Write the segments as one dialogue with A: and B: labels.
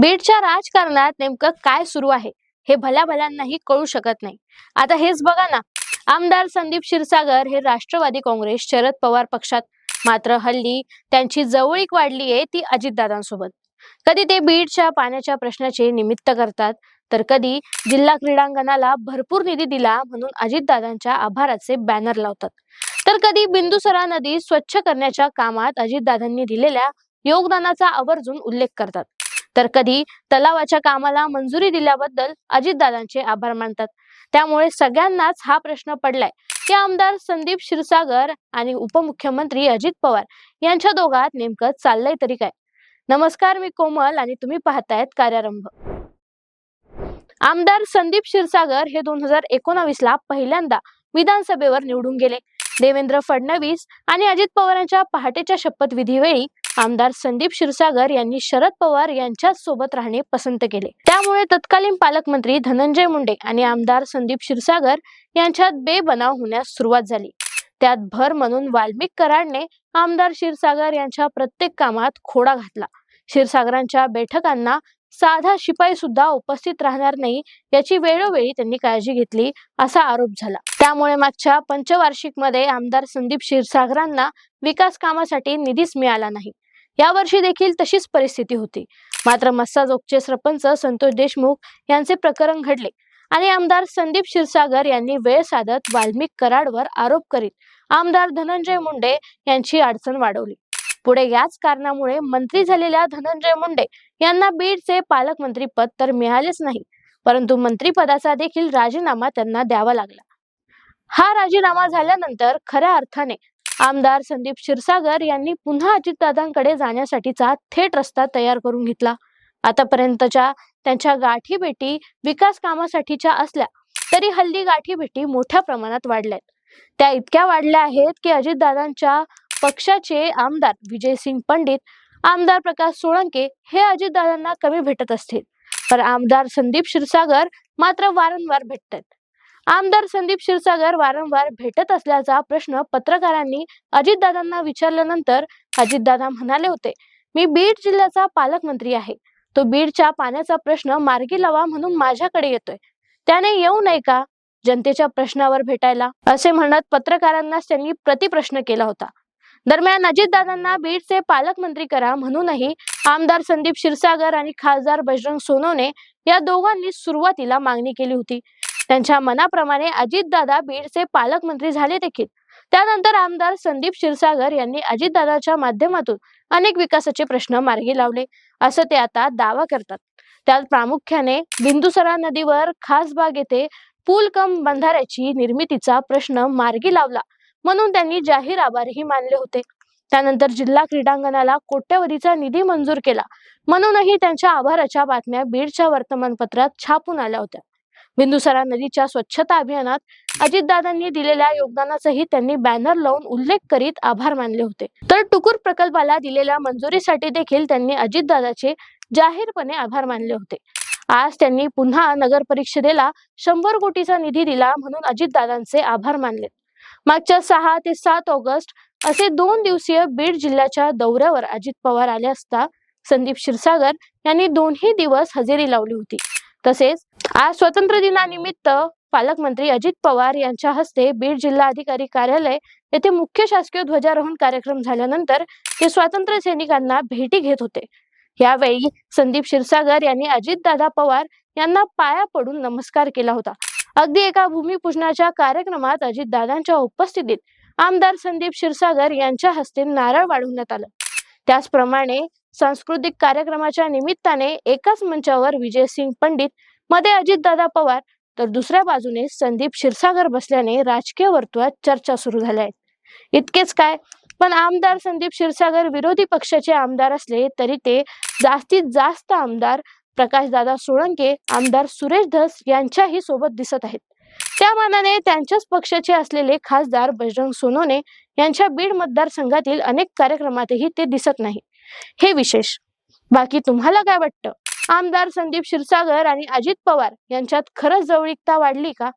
A: बीडच्या राजकारणात नेमकं काय सुरू आहे हे भल्या भल्यांनाही कळू शकत नाही. आता हेच बघा ना आमदार संदीप क्षीरसागर हे राष्ट्रवादी काँग्रेस शरद पवार पक्षात मात्र हल्ली त्यांची जवळीक वाढली आहे ती अजितदादांसोबत. कधी ते बीडच्या पाण्याच्या प्रश्नाचे निमित्त करतात तर कधी जिल्हा क्रीडांगणाला भरपूर निधी दिला म्हणून अजितदादांच्या आभाराचे बॅनर लावतात. तर कधी बिंदुसरा नदी स्वच्छ करण्याच्या कामात अजितदादांनी दिलेल्या योगदानाचा आवर्जून उल्लेख करतात. तर कधी तलावाच्या कामाला मंजुरी दिल्याबद्दल अजितदादांचे आभार मानतात. त्यामुळे सगळ्यांनाच हा प्रश्न पडलाय. की आमदार संदीप क्षीरसागर आणि उपमुख्यमंत्री अजित पवार यांच्या दोघात नेमकं चाललंय तरी काय? नमस्कार मी कोमल आणि तुम्ही पाहतायत कार्यारंभ. आमदार संदीप क्षीरसागर हे दोन हजार एकोणावीस ला पहिल्यांदा विधानसभेवर निवडून गेले. देवेंद्र फडणवीस आणि अजित पवारांच्या पहाटेच्या शपथविधीवेळी आमदार संदीप क्षीरसागर यांनी शरद पवार यांच्याच सोबत राहणे पसंत केले. त्यामुळे तत्कालीन पालकमंत्री धनंजय मुंडे आणि आमदार संदीप क्षीरसागर यांच्यात बेबनाव होण्यास सुरुवात झाली. त्यात भर म्हणून वाल्मिक कराडने आमदार क्षीरसागर यांच्या प्रत्येक कामात खोडा घातला. क्षीरसागरांच्या बैठकांना साधा शिपाई सुद्धा उपस्थित राहणार नाही याची वेळोवेळी त्यांनी काळजी घेतली असा आरोप झाला. त्यामुळे मागच्या पंचवार्षिकमध्ये आमदार संदीप क्षीरसागरांना विकास कामासाठी निधीच मिळाला नाही. यावर्षी देखील तशीच परिस्थिती होती. मात्र मस्साजोगचे सरपंच संतोष देशमुख यांचे प्रकरण घडले आणि आमदार संदीप क्षीरसागर यांनी वेळ साधत वाल्मिक कराडवर आरोप करीत आमदार धनंजय मुंडे यांची अडचण वाढवली. पुढे याच कारणामुळे मंत्री झालेल्या धनंजय मुंडे यांना बीडचे पालकमंत्री पद तर मिळालेच नाही परंतु मंत्रीपदाचा देखील राजीनामा त्यांना द्यावा लागला. हा राजीनामा झाल्यानंतर खऱ्या अर्थाने आमदार संदीप क्षीरसागर यांनी पुन्हा अजितदादांकडे जाण्यासाठीचा थेट रस्ता तयार करून घेतला. आतापर्यंतच्या त्यांच्या गाठी भेटी विकास कामासाठीच्या असल्या तरी हल्ली गाठी भेटी मोठ्या प्रमाणात वाढल्यात. त्या इतक्या वाढल्या आहेत की अजितदादांच्या पक्षाचे आमदार विजयसिंग पंडित आमदार प्रकाश सोळंके हे अजितदादांना कमी भेटत असतील. तर आमदार संदीप क्षीरसागर मात्र वारंवार भेटतात. आमदार संदीप क्षीरसागर वारंवार भेटत असल्याचा प्रश्न पत्रकारांनी अजितदादांना विचारल्यानंतर अजितदादा म्हणाले होते मी बीड जिल्ह्याचा पालकमंत्री आहे. तो बीडच्या पाण्याचा प्रश्न मार्गी लावा म्हणून माझ्याकडे येतोय. त्याने येऊ नये का? जनतेच्या प्रश्नावर भेटायला. असे म्हणत पत्रकारांनाच त्यांनी प्रतिप्रश्न केला होता. दरम्यान अजितदादांना बीडचे पालकमंत्री करा म्हणूनही आमदार संदीप क्षीरसागर आणि खासदार बजरंग सोनवणे या दोघांनी सुरुवातीला मागणी केली होती. त्यांच्या मनाप्रमाणे अजितदादा बीडचे पालकमंत्री झाले देखील. त्यानंतर आमदार संदीप क्षीरसागर यांनी अजितदादाच्या माध्यमातून अनेक विकासाचे प्रश्न मार्गी लावले असं ते आता दावा करतात. त्यात प्रामुख्याने बिंदुसरा नदीवर खासबाग येथे पूल कम बंधाऱ्याची निर्मितीचा प्रश्न मार्गी लावला म्हणून त्यांनी जाहीर आभारही मानले होते. त्यानंतर जिल्हा क्रीडांगणाला कोट्यवधीचा निधी मंजूर केला म्हणूनही त्यांच्या आभाराच्या बातम्या बीडच्या वर्तमानपत्रात छापून आल्या होत्या. बिंदुसारा नदीच्या स्वच्छता अभियानात अजितदादांनी दिलेल्या योगदानाचाही त्यांनी बॅनर लावून उल्लेख करीत आभार मानले होते. तर टुकूर प्रकल्पाला दिलेल्या मंजुरीसाठी देखील त्यांनी अजितदादाचे जाहीरपणे आभार मानले होते. आज त्यांनी पुन्हा नगर परिषदेला शंभर कोटीचा निधी दिला म्हणून अजितदादांचे आभार मानले. मागच्या सहा ते सात ऑगस्ट असे दोन दिवसीय बीड जिल्ह्याच्या दौऱ्यावर अजित पवार आले असता संदीप क्षीरसागर यांनी दोन्ही दिवस हजेरी लावली होती. तसेच आज स्वातंत्र्य दिनानिमित्त पालकमंत्री अजित पवार यांच्या हस्ते बीड जिल्हा अधिकारी कार्यालय येथे मुख्य शासकीय ध्वजारोहण कार्यक्रम झाल्यानंतर ते स्वातंत्र्य सैनिकांना भेटी घेत होते. यावेळी संदीप क्षीरसागर यांनी अजितदादा पवार यांना पाया पडून नमस्कार केला होता. अगदी एका भूमिपूजनाच्या कार्यक्रमात अजितदादांच्या उपस्थितीत आमदार संदीप क्षीरसागर यांच्या हस्ते नारळ वाढवण्यात आलं. त्याचप्रमाणे सांस्कृतिक कार्यक्रमाच्या निमित्ताने एकाच मंचावर विजयसिंग पंडित मध्ये अजितदादा पवार तर दुसऱ्या बाजूने संदीप क्षीरसागर बसल्याने राजकीय वर्तुळात चर्चा सुरू झाल्या आहेत. इतकेच काय पण आमदार संदीप क्षीरसागर विरोधी पक्षाचे आमदार असले तरी ते जास्तीत जास्त आमदार प्रकाशदादा सोळंके आमदार सुरेश धस यांच्याही सोबत दिसत आहेत. त्या मानाने त्यांच्याच पक्षाचे असलेले खासदार बजरंग सोनोने यांच्या बीड मतदारसंघातील अनेक कार्यक्रमातही ते दिसत नाही. हे विशेष. बाकी तुम्हाला काय वाटतं? आमदार संदीप क्षीरसागर आणि अजित पवार यांच्यात खरंच जवळीकता वाढली का?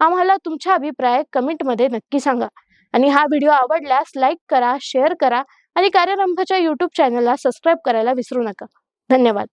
A: आम्हाला तुमचा अभिप्राय कमेंटमध्ये नक्की सांगा. आणि हा व्हिडिओ आवडल्यास लाईक करा शेअर करा आणि कार्यारंभाच्या युट्यूब चॅनलला सबस्क्राईब करायला विसरू नका. धन्यवाद.